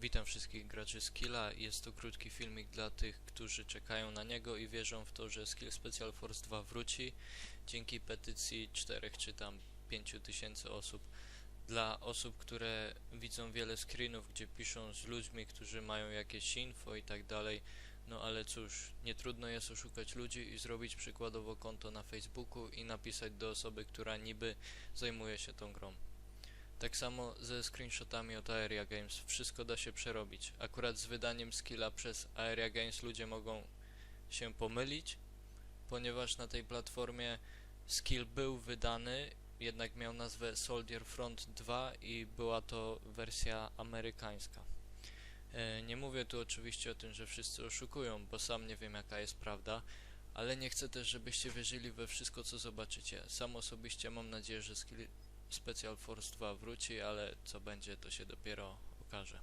Witam wszystkich graczy Skilla. Jest to krótki filmik dla tych, którzy czekają na niego i wierzą w to, że Skill Special Force 2 wróci dzięki petycji 4 czy tam 5 tysięcy osób. Dla osób, które widzą wiele screenów, gdzie piszą z ludźmi, którzy mają jakieś info i tak dalej, no ale cóż, nie trudno jest oszukać ludzi i zrobić przykładowo konto na Facebooku i napisać do osoby, która niby zajmuje się tą grą. Tak samo ze screenshotami od Aeria Games. Wszystko da się przerobić. Akurat z wydaniem skilla przez Aeria Games ludzie mogą się pomylić, ponieważ na tej platformie skill był wydany, jednak miał nazwę Soldier Front 2 i była to wersja amerykańska. E, Nie mówię tu oczywiście o tym, że wszyscy oszukują, bo sam nie wiem jaka jest prawda, ale nie chcę też, żebyście wierzyli we wszystko co zobaczycie. Sam osobiście mam nadzieję, że skill Special Force 2 wróci, ale co będzie to się dopiero okaże.